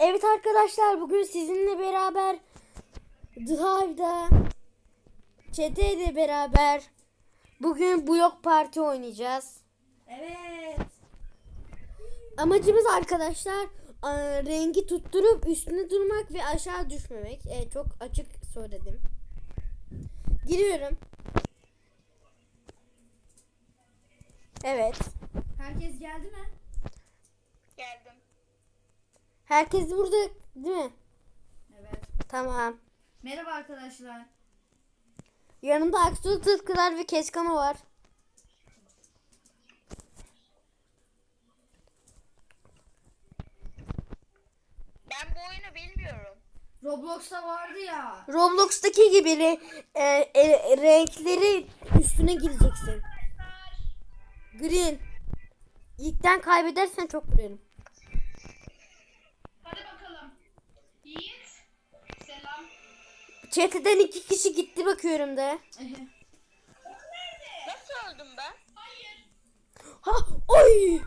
Evet arkadaşlar bugün sizinle beraber Drive'da Çete ile beraber bugün bu yok parti oynayacağız. Evet. Amacımız arkadaşlar rengi tutturup üstüne durmak ve aşağı düşmemek. E, çok açık söyledim. Giriyorum. Evet. Herkes geldi mi? Geldim. Herkes burada değil mi? Evet. Tamam. Merhaba arkadaşlar. Yanımda Aksu Tıtkılar ve Keskama var. Ben bu oyunu bilmiyorum. Roblox'ta vardı ya. Roblox'taki gibi re- e, e, renkleri üstüne gireceksin. Green. İlkten kaybedersen çok gülerim. Hadi bakalım. Yiğit. Selam. Çeteden iki kişi gitti bakıyorum da. Nasıl öldüm ben? Hayır. Ha, oy!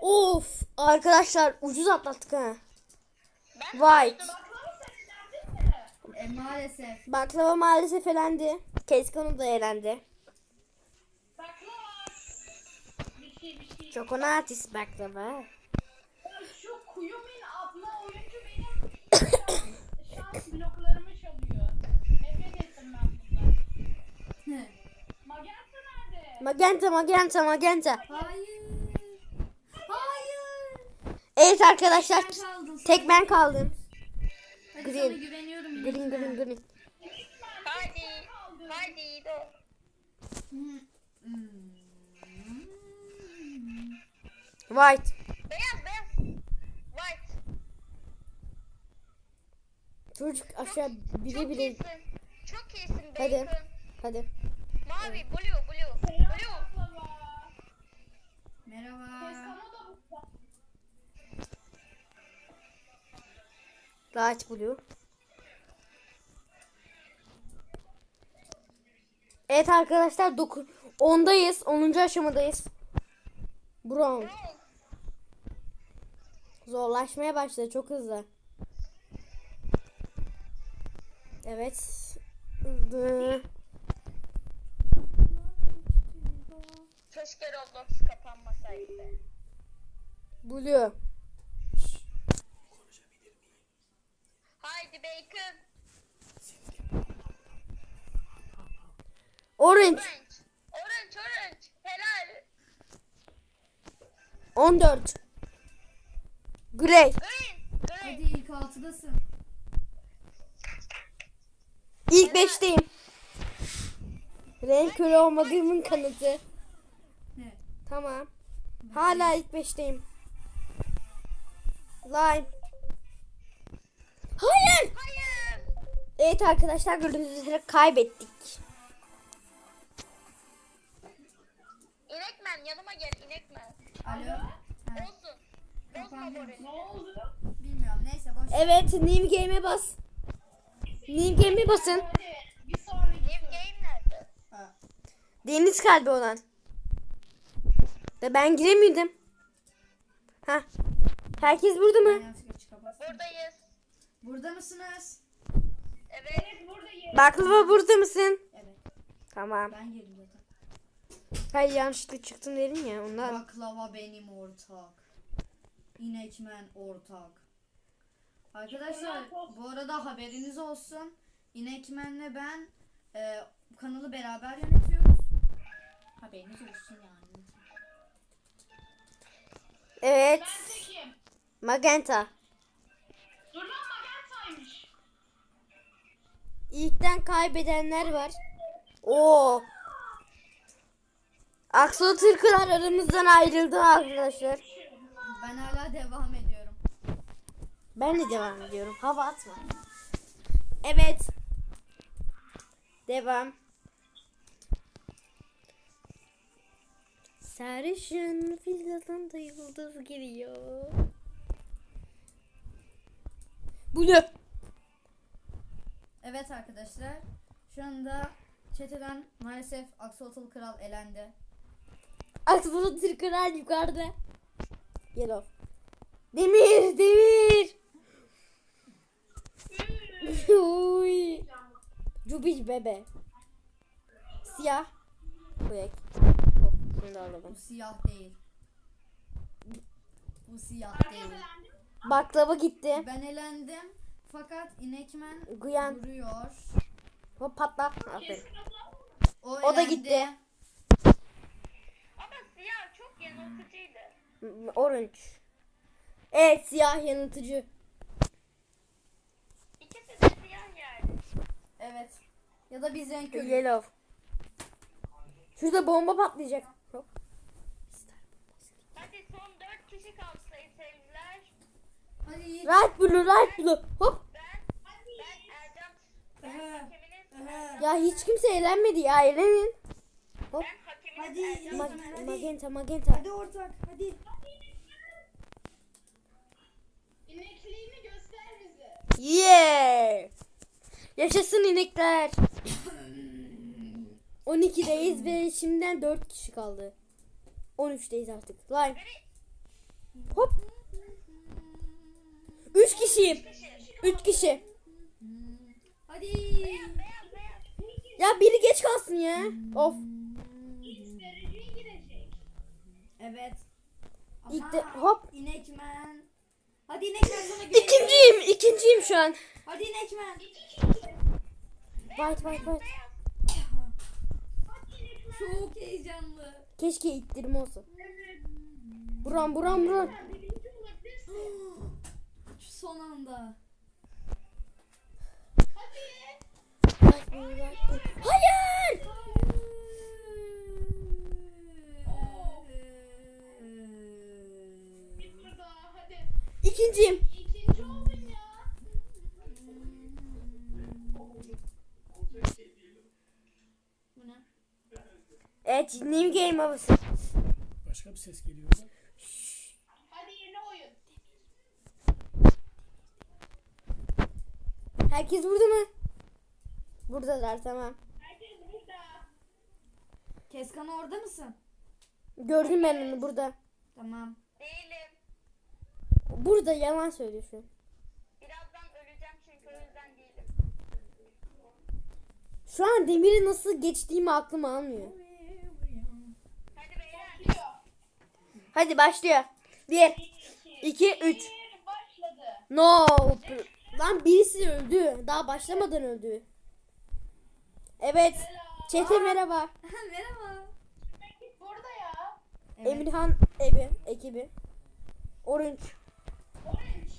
Of! Arkadaşlar ucuz atlattık ha. Ben White. E, maalesef. Baklava maalesef elendi. Keskanı da elendi. Baklava. Bir şey bir şey. Çokonatis baklava. Şu Kuyumin adlı oyuncu benim şans bloklarımı çalıyor. Nefret ettim ben bundan. Magenta nerede? Magenta magenta magenta. Hayır. Hayır. Evet arkadaşlar. Sen kaldın. Tek ben kaldım. Hadi Green. sana güveniyorum. Green green green. Haydi. Do. Hmm. White. Beyaz beyaz. White. Çocuk aşağı bile Çok iyisin. Çok iyisin bacon. Hadi. Hadi. Mavi. Blue. Blue. Merhaba. Keskama da bu. Light blue. Evet arkadaşlar 9 10'dayız. 10. aşamadayız. Brown. Zorlaşmaya başladı çok hızlı. Evet. Hızlı. Keşke Roblox kapanmasaydı. Blue. Haydi bacon. Orange. Orange. Orange. Helal. 14. Grey. Green. Green. Hadi ilk altıdasın. İlk 5'teyim. Renk körü olmadığımın kanıtı. Tamam. Hala ilk 5'teyim. Lime. Hayır. Hayır. Evet arkadaşlar gördüğünüz üzere kaybettik. İnekmen yanıma gel İnekmen. Alo. Ha, Olsun. Ne oldu? bilmiyorum. Neyse boş. Evet New Game'e bas. New Game'e basın. New game nerede? Ha. Deniz kalbi olan. Da ben giremiyordum. Ha. Herkes burada mı? Buradayız. Burada mısınız? Evet. Evet buradayım. Baklava burada mısın? Evet. Tamam. Ben girdim zaten. Hayır yanlışlıkla çıktın dedin ya ondan. Baklava benim ortak. İnekmen ortak. Arkadaşlar bu arada haberiniz olsun. İnekmenle ben e, kanalı beraber yönetiyoruz. Haberiniz olsun yani. Evet. Magenta. Dur lan Magenta'ymış. İlkten kaybedenler var. Oo. Aksu Tırkılar aramızdan ayrıldı arkadaşlar. Ben hala devam ediyorum. Ben de devam ediyorum. Hava atma. Evet. Devam. Sarışın filgadan da yıldız giriyor. Bu ne? Evet arkadaşlar. Şu anda çeteden maalesef Axolotl Kral elendi. Axolotl Kral yukarıda. Yellow. Demir, demir. Uy. Cubiş bebe. Siyah. Bıyık. Bunu da alalım. Bu siyah değil. Bu siyah değil. Baklava gitti. Ben elendim. Fakat inekmen Guyan. duruyor. Hop patla. Aferin. O, O da gitti. Ama siyah çok yanıltıcıydı. Orange. Evet siyah yanıltıcı. İkisi de siyah yani. Evet. Ya da biz renk. Yellow. Şurada bomba patlayacak. Hop. Hadi son dört kişi. Hadi Yiğit. Right blue, right blue. Hop. Ben, ben Erdem, ben Aha, hakeminiz, aha. Ya hiç kimse eğlenmedi ya eğlenin. ben hakeminiz Hadi, Erdem. Ma- Hadi. magenta magenta. Hadi ortak hadi. İnekliğini göster bize. Yeah. Yaşasın inekler. 12'deyiz ve şimdiden 4 kişi kaldı. 13'teyiz artık. Lime. Hop. 3 kişiyim. 3 kişi. Hadi. Ya biri geç kalsın ya. Of. Evet. İlk de hop. İnekmen. Hadi inekmen sana güveniyorum. İkinciyim. ikinciyim şu an. Hadi inekmen. White white white. Çok heyecanlı. Keşke ittirme olsa. Buram buram buram. Şu son anda. Hayır. Bir tur daha hadi. İkinciyim. İkinci oldun ya. Bu ne? Evet New Game havası. Başka bir ses geliyor. da. Hadi yeni oyun. Herkes burada mı? Buradalar tamam. Herkes burada. Keskan orada mısın? Gördüm ben onu burada. Tamam. Değilim. Burada yalan söylüyor şu an. Birazdan öleceğim çünkü o yüzden değilim. Şu an demiri nasıl geçtiğimi aklım almıyor. Hadi beyler. Hadi başlıyor. 1, 2, 3. Bir başladı. No. Lan birisi öldü. Daha başlamadan öldü. Evet. Çete merhaba. Merhaba. Peki burada ya. Evet. Emirhan evi, ekibi. Orange. Orange.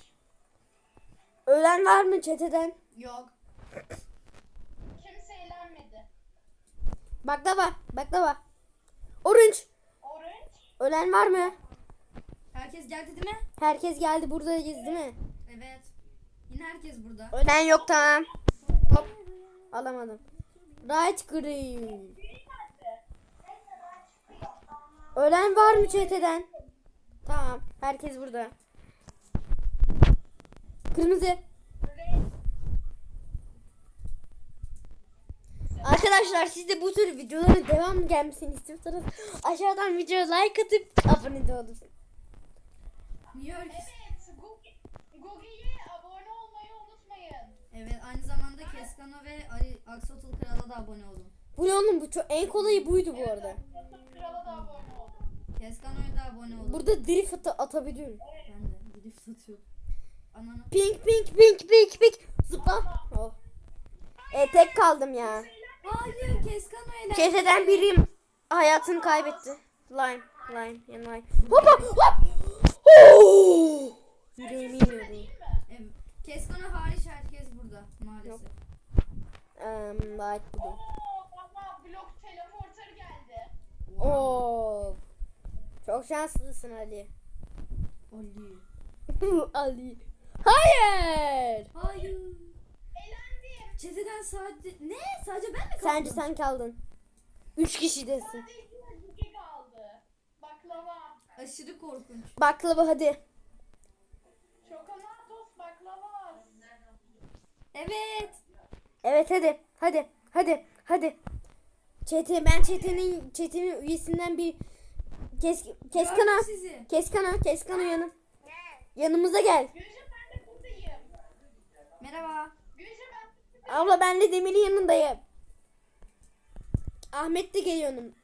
Ölen var mı çeteden? Yok. Kimse eğlenmedi. Baklava, baklava. Orange. Orange. Ölen var mı? Herkes geldi değil mi? Herkes geldi buradayız değil mi? Evet. Yine herkes burada. Ölen yok tamam. Hop. Alamadım. Right green. Ölen var mı çeteden? Tamam. Herkes burada. Kırmızı. Arkadaşlar siz de bu tür videoların devamlı gelmesini istiyorsanız aşağıdan videoya like atıp abone de olun. York. Evet. Google- unutmayın. Evet aynı zamanda Keskano ve Ali Aksotul Kral'a da abone olun. Bu ne oğlum bu çok en kolayı buydu bu arada. Krala da abone olun. Keskano'ya da abone olun. Burada drift atı atabiliyorum. Ben de gidip satıyorum. Ananı. Pink pink pink pink pink zıpla. Oh. E tek kaldım ya. Hayır Keskano elendi. Çeteden birim hayatını kaybetti. Lime, lime, yan lime. Hoppa hop. Yüreğimi iniyordu. Evet. Keskano hariç herkes burada maalesef. Yok. Um, like bu. Oo valla blok teleporter geldi. Oo. Çok şanslısın Ali. Ali. Ali. Hayır. Hayır. Elendim. Çeteden sadece... Ne? Sadece ben mi kaldım? Sence sen kaldın. Üç iki kaldı. Baklava. Aşırı korkunç. Baklava hadi. Çokolatos baklava. Evet. Evet hadi. Hadi. Hadi. Hadi. Çete ben çetenin çetenin üyesinden bir kes keskana keskana keskana yanım. Yanımıza gel. Gülce ben de buradayım. Merhaba. Gülce ben Abla ben de Demir'in yanındayım. Ahmet de geliyor yanım.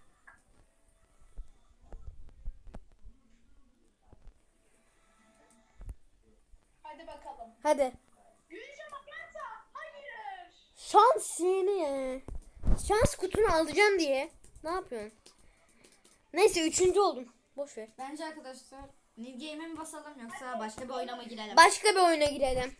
Hadi bakalım. Hadi. Şans seni. Şans kutunu alacaksın diye. Ne yapıyorsun? Neyse üçüncü oldum. Boş ver. Bence arkadaşlar New Game'e mi basalım yoksa başka bir oyuna mı girelim? Başka bir oyuna girelim.